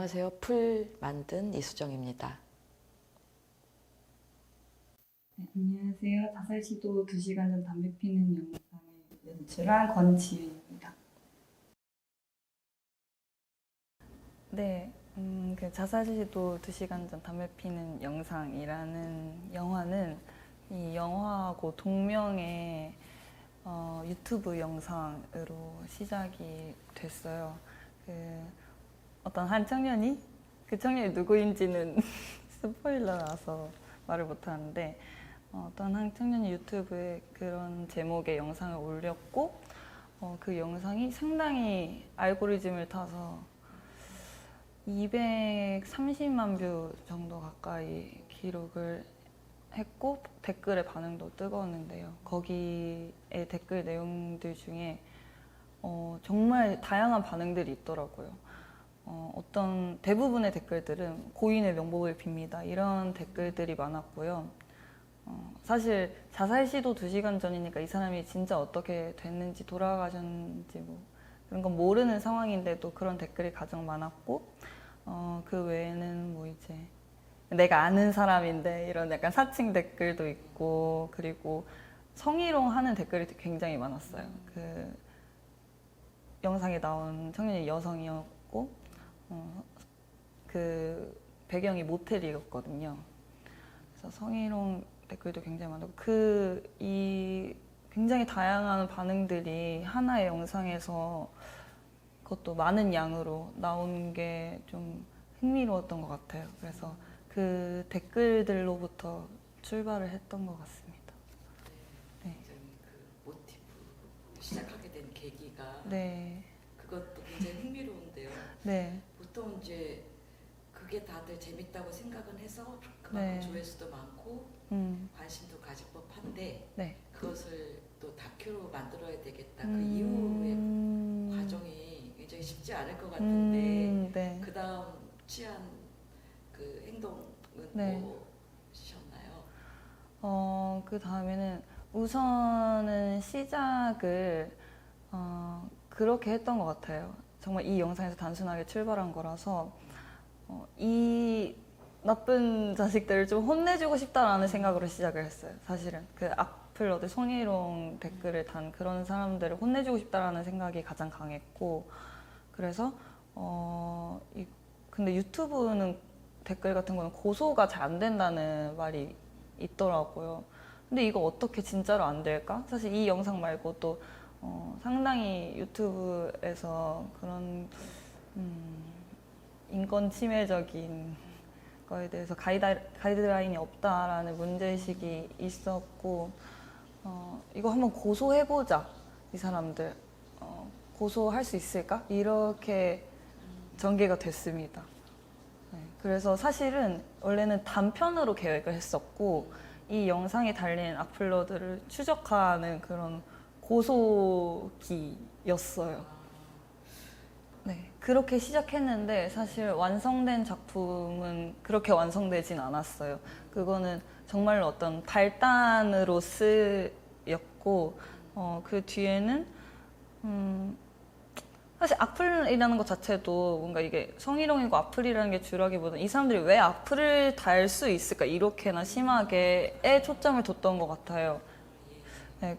안녕하세요. 풀 만든 이수정입니다. 네, 안녕하세요. 자살 시도 2시간 전 담배 피는 영상을 연출한 권지윤입니다. 네, 음, 그 자살 시도 2시간 전 담배 피는 영상이라는 영화는 이 영화하고 동명의 어, 유튜브 영상으로 시작이 됐어요. 그 어떤 한 청년이 그 청년이 누구인지는 스포일러라서 말을 못하는데 어, 어떤 한 청년이 유튜브에 그런 제목의 영상을 올렸고 어, 그 영상이 상당히 알고리즘을 타서 230만 뷰 정도 가까이 기록을 했고 댓글의 반응도 뜨거웠는데요. 거기에 댓글 내용들 중에 어, 정말 다양한 반응들이 있더라고요. 어, 어떤 대부분의 댓글들은 고인의 명복을 빕니다. 이런 댓글들이 많았고요. 어, 사실 자살 시도 2시간 전이니까 이 사람이 진짜 어떻게 됐는지 돌아가셨는지 뭐 그런 건 모르는 상황인데도 그런 댓글이 가장 많았고 어, 그 외에는 뭐 이제 내가 아는 사람인데 이런 약간 사칭 댓글도 있고 그리고 성희롱 하는 댓글이 굉장히 많았어요. 그 영상에 나온 청년이 여성이었고 어, 그 배경이 모텔이었거든요. 그래서 성희롱 댓글도 굉장히 많고 그 이 굉장히 다양한 반응들이 하나의 영상에서 그것도 많은 양으로 나온 게 좀 흥미로웠던 것 같아요. 그래서 그 댓글들로부터 출발을 했던 것 같습니다. 네. 굉장히 그 모티브 시작하게 된 계기가 네, 그것도 굉장히 흥미로운데요. 네, 보통 이제 그게 다들 재밌다고 생각은 해서 그만큼 네. 조회수도 많고 음, 관심도 가질 법한데 네. 그것을 또 다큐로 만들어야 되겠다. 그 음, 이후의 과정이 굉장히 쉽지 않을 것 같은데 음, 네. 그 다음 취한 그 행동은 네. 무엇이셨나요? 어, 그 다음에는 우선은 시작을 어, 그렇게 했던 것 같아요. 정말 이 영상에서 단순하게 출발한 거라서 어, 이 나쁜 자식들을 좀 혼내주고 싶다라는 생각으로 시작을 했어요. 사실은 그 악플러들 성희롱 댓글을 단 그런 사람들을 혼내주고 싶다라는 생각이 가장 강했고 그래서 어, 이, 근데 유튜브는 댓글 같은 거는 고소가 잘 안 된다는 말이 있더라고요. 근데 이거 어떻게 진짜로 안 될까? 사실 이 영상 말고 또 어, 상당히 유튜브에서 그런 음, 인권 침해적인 거에 대해서 가이드, 가이드 라인이 없다라는 문제의식이 있었고 어, 이거 한번 고소해보자 이 사람들 어, 고소할 수 있을까? 이렇게 전개가 됐습니다. 네, 그래서 사실은 원래는 단편으로 계획을 했었고 이 영상에 달린 악플러들을 추적하는 그런 고소기였어요. 네, 그렇게 시작했는데 사실 완성된 작품은 그렇게 완성되진 않았어요. 그거는 정말로 어떤 발단으로 쓰였고 어, 그 뒤에는 음, 사실 악플이라는 것 자체도 뭔가 이게 성희롱이고 악플이라는 게 주라기보다 이 사람들이 왜 악플을 달 수 있을까 이렇게나 심하게에 초점을 뒀던 것 같아요. 네,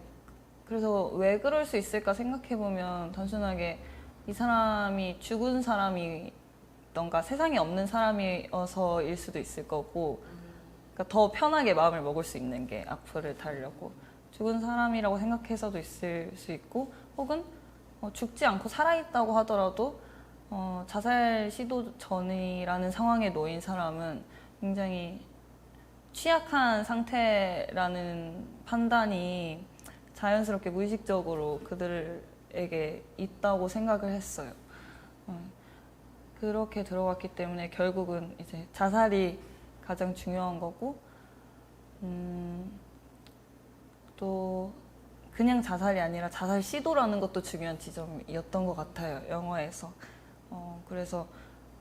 그래서 왜 그럴 수 있을까 생각해 보면 단순하게 이 사람이 죽은 사람이던가 세상에 없는 사람이어서일 수도 있을 거고 그러니까 더 편하게 마음을 먹을 수 있는 게 악플을 달려고 죽은 사람이라고 생각해서도 있을 수 있고 혹은 어, 죽지 않고 살아있다고 하더라도 어, 자살 시도 전이라는 상황에 놓인 사람은 굉장히 취약한 상태라는 판단이 자연스럽게 무의식적으로 그들에게 있다고 생각을 했어요. 어, 그렇게 들어갔기 때문에 결국은 이제 자살이 가장 중요한 거고, 음, 또 그냥 자살이 아니라 자살 시도라는 것도 중요한 지점이었던 것 같아요 영화에서. 어, 그래서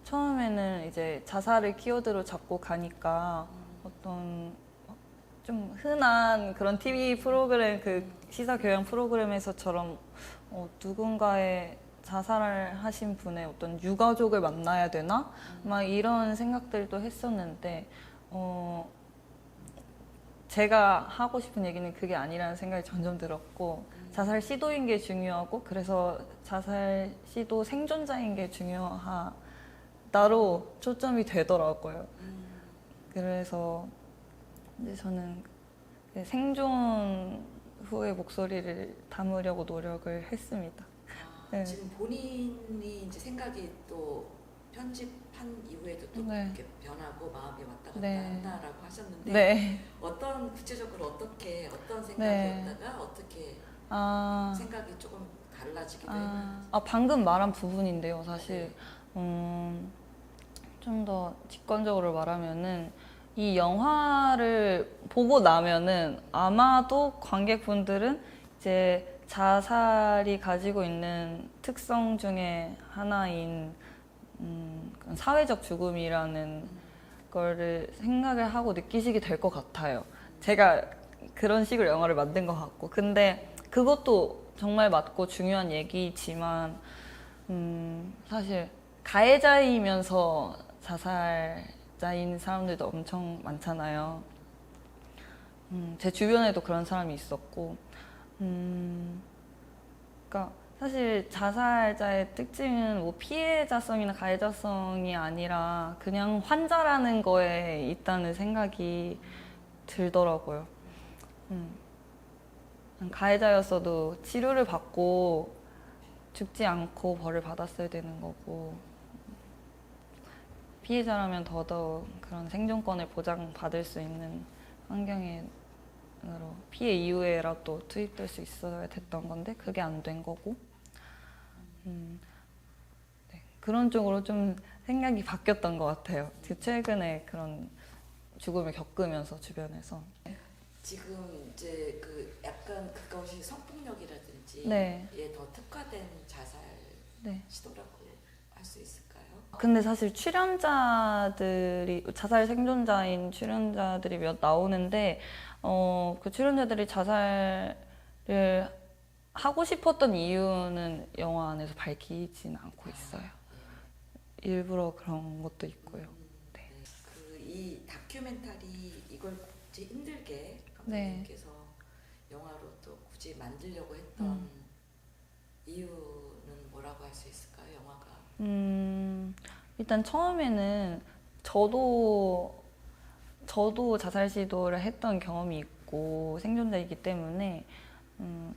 처음에는 이제 자살을 키워드로 잡고 가니까 어떤 좀 흔한 그런 TV 프로그램 그 시사 교양 프로그램에서처럼 어, 누군가의 자살을 하신 분의 어떤 유가족을 만나야 되나? 막 이런 생각들도 했었는데, 어, 제가 하고 싶은 얘기는 그게 아니라는 생각이 점점 들었고, 자살 시도인 게 중요하고, 그래서 자살 시도 생존자인 게 중요하다로 초점이 되더라고요. 그래서 이제 저는 그 생존 후의 목소리를 담으려고 노력을 했습니다. 아, 네. 지금 본인이 이제 생각이 또 편집한 이후에도 또 네. 이렇게 변하고 마음이 왔다 갔다 네. 한다라고 하셨는데 네. 어떤 구체적으로 어떻게 어떤 네. 생각이었다가 어떻게 아, 생각이 조금 달라지게 아, 되는 아, 방금 말한 부분인데요, 사실. 음, 좀 더 직관적으로 말하면은 이 영화를 보고 나면은 아마도 관객분들은 이제 자살이 가지고 있는 특성 중에 하나인 음, 사회적 죽음이라는 거를 생각을 하고 느끼시게 될 것 같아요. 제가 그런 식으로 영화를 만든 것 같고. 근데 그것도 정말 맞고 중요한 얘기지만, 음, 사실 가해자이면서 자살 자인 사람들도 엄청 많잖아요. 음, 제 주변에도 그런 사람이 있었고, 음, 그러니까 사실 자살자의 특징은 뭐 피해자성이나 가해자성이 아니라 그냥 환자라는 거에 있다는 생각이 들더라고요. 음. 가해자였어도 치료를 받고 죽지 않고 벌을 받았어야 되는 거고 피해자라면 더더욱 그런 생존권을 보장받을 수 있는 환경으로 피해 이후에라도 투입될 수 있어야 됐던 건데 그게 안 된 거고 음, 네, 그런 쪽으로 좀 생각이 바뀌었던 것 같아요. 그 최근에 그런 죽음을 겪으면서 주변에서 지금 이제 그 약간 그것이 성폭력이라든지 네. 에더 특화된 자살 네. 시도라고 할수 있을까요? 근데 사실 출연자들이 자살 생존자인 출연자들이 몇 나오는데 어 그 출연자들이 자살을 하고 싶었던 이유는 영화 안에서 밝히진 않고 있어요. 일부러 그런 것도 있고요. 네. 그 이 다큐멘터리 이걸 이제 힘들게 네. 감독님께서 영화로 또 굳이 만들려고 했던 음. 이유는 뭐라고 할 수 있을까요? 음, 일단 처음에는 저도 저도 자살 시도를 했던 경험이 있고 생존자이기 때문에 음,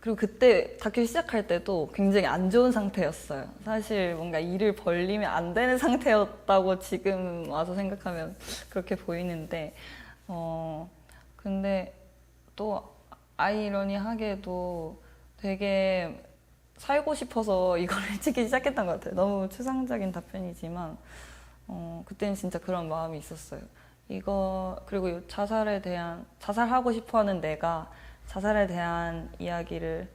그리고 그때 다큐 시작할 때도 굉장히 안 좋은 상태였어요. 사실 뭔가 일을 벌리면 안 되는 상태였다고 지금 와서 생각하면 그렇게 보이는데 어 근데 또 아이러니하게도 되게 살고 싶어서 이거를 찍기 시작했던 것 같아요. 너무 추상적인 답변이지만, 어, 그때는 진짜 그런 마음이 있었어요. 이거, 그리고 이 자살에 대한, 자살하고 싶어 하는 내가 자살에 대한 이야기를,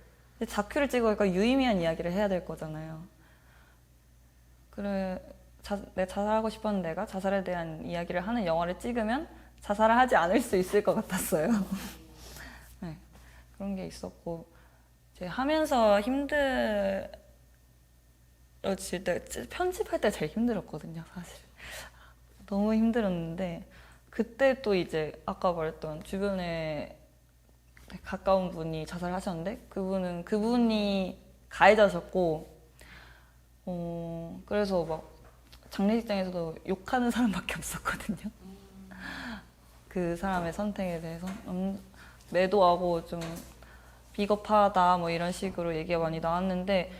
다큐를 찍으니까 유의미한 이야기를 해야 될 거잖아요. 그래, 자, 내 자살하고 싶어 하는 내가 자살에 대한 이야기를 하는 영화를 찍으면 자살을 하지 않을 수 있을 것 같았어요. 네, 그런 게 있었고, 하면서 힘들어질 때 편집할 때 제일 힘들었거든요, 사실. 너무 힘들었는데 그때 또 이제 아까 말했던 주변에 가까운 분이 자살하셨는데 그분은 그분이 가해자셨고 어 그래서 막 장례식장에서도 욕하는 사람밖에 없었거든요. 그 사람의 선택에 대해서 음, 매도하고 좀 비겁하다 뭐 이런 식으로 얘기가 많이 나왔는데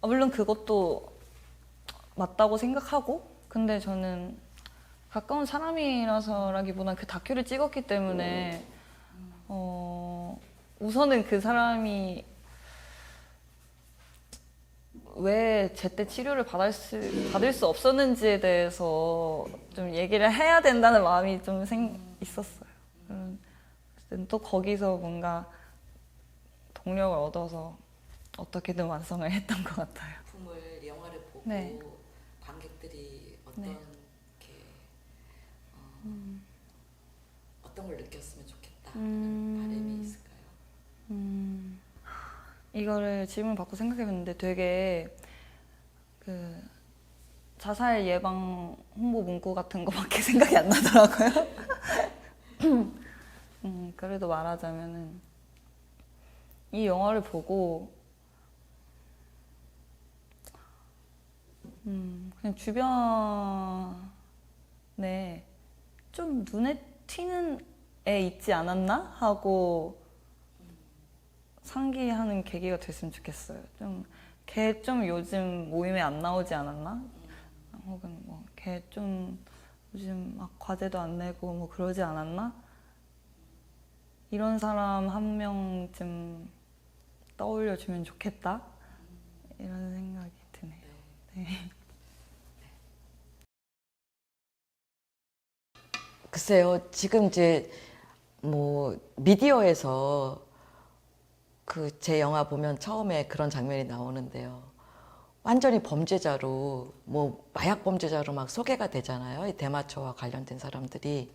아, 물론 그것도 맞다고 생각하고 근데 저는 가까운 사람이라서라기보다 그 다큐를 찍었기 때문에 어 우선은 그 사람이 왜 제때 치료를 받을 수, 받을 수 없었는지에 대해서 좀 얘기를 해야 된다는 마음이 좀 생, 있었어요. 음, 또 거기서 뭔가 동력을 얻어서 어떻게든 완성을 했던 것 같아요. 작품을 영화를 보고 네. 관객들이 어떤 네. 이렇게 어, 어떤 걸 느꼈으면 좋겠다 음. 바람이 있을까요? 음, 이거를 질문 받고 생각해봤는데 되게 그 자살 예방 홍보 문구 같은 거밖에 생각이 안 나더라고요. 음, 그래도 말하자면은 이 영화를 보고 음, 그냥 주변에 좀 눈에 튀는 애 있지 않았나 하고 상기하는 계기가 됐으면 좋겠어요. 좀 걔 좀 요즘 모임에 안 나오지 않았나? 혹은 뭐 걔 좀 요즘 막 과제도 안 내고 뭐 그러지 않았나? 이런 사람 한 명쯤 떠올려 주면 좋겠다. 이런 생각이 드네요. 네. 글쎄요, 지금 이제 뭐 미디어에서 그 제 영화 보면 처음에 그런 장면이 나오는데요. 완전히 범죄자로 뭐 마약 범죄자로 막 소개가 되잖아요. 이 대마초와 관련된 사람들이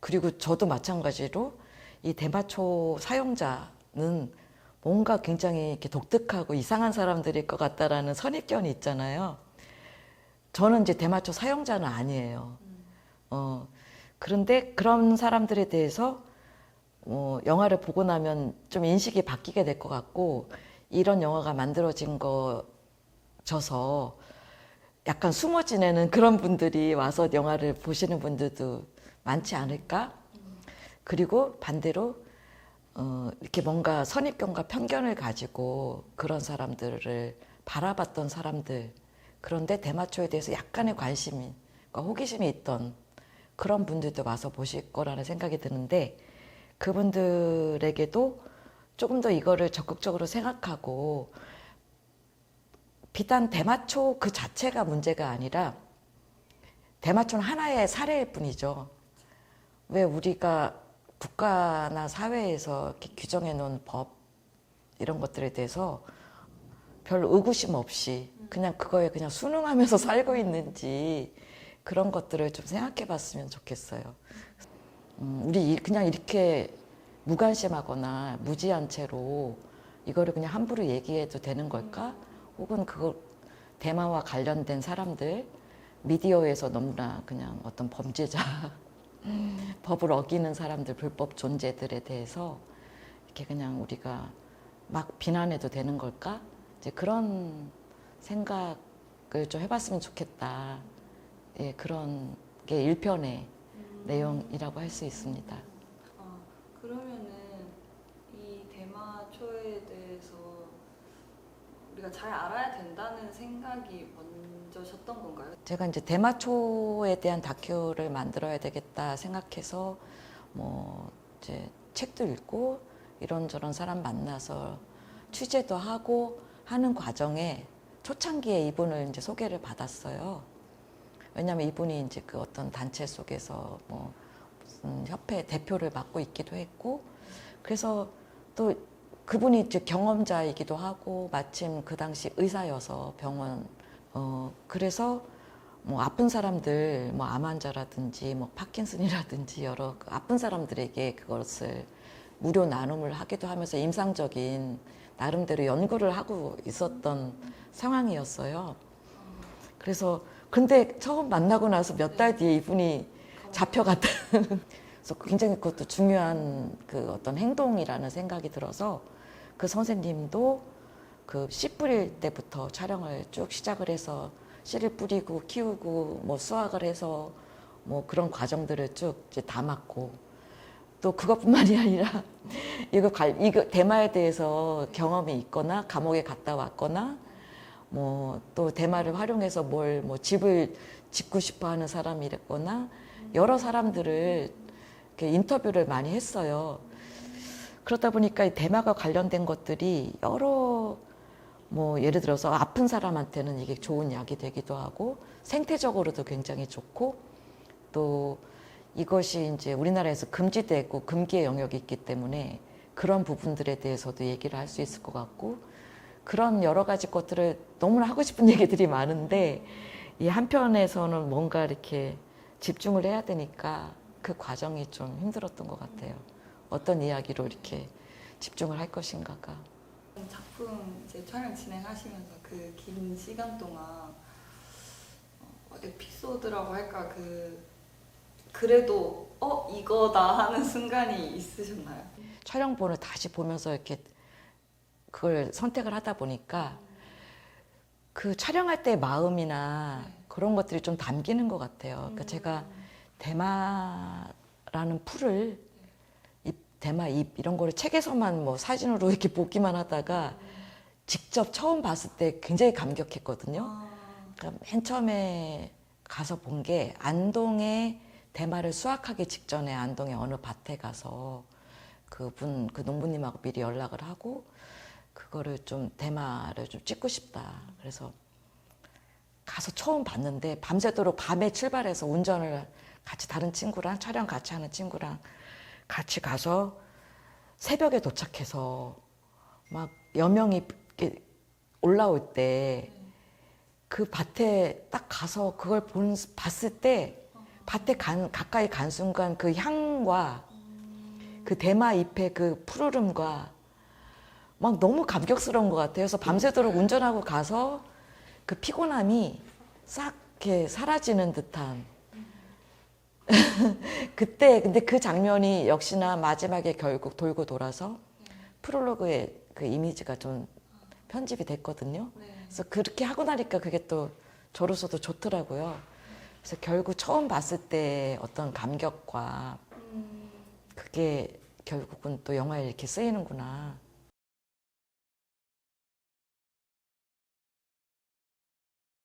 그리고 저도 마찬가지로 이 대마초 사용자는 뭔가 굉장히 이렇게 독특하고 이상한 사람들일 것 같다라는 선입견이 있잖아요. 저는 이제 대마초 사용자는 아니에요. 어, 그런데 그런 사람들에 대해서 어, 영화를 보고 나면 좀 인식이 바뀌게 될 것 같고 이런 영화가 만들어진 거 져서 약간 숨어 지내는 그런 분들이 와서 영화를 보시는 분들도 많지 않을까? 그리고 반대로 어, 이렇게 뭔가 선입견과 편견을 가지고 그런 사람들을 바라봤던 사람들 그런데 대마초에 대해서 약간의 관심이 호기심이 있던 그런 분들도 와서 보실 거라는 생각이 드는데 그분들에게도 조금 더 이거를 적극적으로 생각하고 비단 대마초 그 자체가 문제가 아니라 대마초는 하나의 사례일 뿐이죠. 왜 우리가 국가나 사회에서 규정해 놓은 법 이런 것들에 대해서 별 의구심 없이 그냥 그거에 그냥 순응하면서 살고 있는지 그런 것들을 좀 생각해 봤으면 좋겠어요. 음, 우리 이- 그냥 이렇게 무관심하거나 무지한 채로 이거를 그냥 함부로 얘기해도 되는 걸까? 혹은 그거 대마와 관련된 사람들 미디어에서 너무나 그냥 어떤 범죄자 법을 어기는 사람들 불법 존재들에 대해서 이렇게 그냥 우리가 막 비난해도 되는 걸까? 이제 그런 생각을 좀 해봤으면 좋겠다. 예, 그런 게 1편의 내용이라고 할 수 있습니다. 아, 그러면은 이 대마초에 대해서 우리가 잘 알아야 된다는 생각이 먼저 셨던 건가요? 제가 이제 대마초에 대한 다큐를 만들어야 되겠다 생각해서 뭐 이제 책도 읽고 이런저런 사람 만나서 취재도 하고 하는 과정에 초창기에 이분을 이제 소개를 받았어요. 왜냐하면 이분이 이제 그 어떤 단체 속에서 뭐 무슨 협회 대표를 맡고 있기도 했고 그래서 또 그분이 이제 경험자이기도 하고 마침 그 당시 의사여서 병원 어 그래서 뭐 아픈 사람들 뭐 암 환자라든지 뭐 파킨슨이라든지 여러 그 아픈 사람들에게 그것을 무료 나눔을 하기도 하면서 임상적인 나름대로 연구를 하고 있었던 상황이었어요. 그래서 근데 처음 만나고 나서 몇 달 뒤에 이분이 잡혀갔다는 그래서 굉장히 그것도 중요한 그 어떤 행동이라는 생각이 들어서 그 선생님도 그 씨 뿌릴 때부터 촬영을 쭉 시작을 해서 씨를 뿌리고 키우고 뭐 수확을 해서 뭐 그런 과정들을 쭉 이제 담았고 또 그것뿐만이 아니라 이거 갈 이거 대마에 대해서 경험이 있거나 감옥에 갔다 왔거나 뭐 또 대마를 활용해서 뭘 뭐 집을 짓고 싶어 하는 사람이랬거나 여러 사람들을 이렇게 인터뷰를 많이 했어요. 그러다 보니까 이 대마가 관련된 것들이 여러 뭐 예를 들어서 아픈 사람한테는 이게 좋은 약이 되기도 하고 생태적으로도 굉장히 좋고 또 이것이 이제 우리나라에서 금지되고 금기의 영역이 있기 때문에 그런 부분들에 대해서도 얘기를 할 수 있을 것 같고 그런 여러 가지 것들을 너무나 하고 싶은 얘기들이 많은데 이 한편에서는 뭔가 이렇게 집중을 해야 되니까 그 과정이 좀 힘들었던 것 같아요. 어떤 이야기로 이렇게 집중을 할 것인가가. 작품 이제 촬영 진행하시면서 그 긴 시간 동안 어, 에피소드라고 할까 그 그래도 어 이거다 하는 순간이 있으셨나요? 촬영본을 다시 보면서 이렇게 그걸 선택을 하다 보니까 그 촬영할 때 마음이나 그런 것들이 좀 담기는 것 같아요. 그러니까 제가 대마라는 풀을 잎, 대마 잎 이런 거를 책에서만 뭐 사진으로 이렇게 보기만 하다가 직접 처음 봤을 때 굉장히 감격했거든요. 아, 그러니까 맨 처음에 가서 본 게 안동에 대마를 수확하기 직전에 안동의 어느 밭에 가서 그분 그 농부님하고 미리 연락을 하고 그거를 좀 대마를 좀 찍고 싶다. 그래서 가서 처음 봤는데 밤새도록 밤에 출발해서 운전을 같이 다른 친구랑 촬영 같이 하는 친구랑 같이 가서 새벽에 도착해서 막 여명이 올라올 때 그 밭에 딱 가서 그걸 본, 봤을 때 밭에 간, 가까이 간 순간 그 향과 그 대마 잎의 그 푸르름과 막 너무 감격스러운 것 같아요. 그래서 밤새도록 운전하고 가서 그 피곤함이 싹 이렇게 사라지는 듯한 그때 근데 그 장면이 역시나 마지막에 결국 돌고 돌아서 프롤로그의 그 이미지가 좀 편집이 됐거든요. 그래서 그렇게 하고 나니까 그게 또 저로서도 좋더라고요. 그래서 결국 처음 봤을 때 어떤 감격과 그게 결국은 또 영화에 이렇게 쓰이는구나.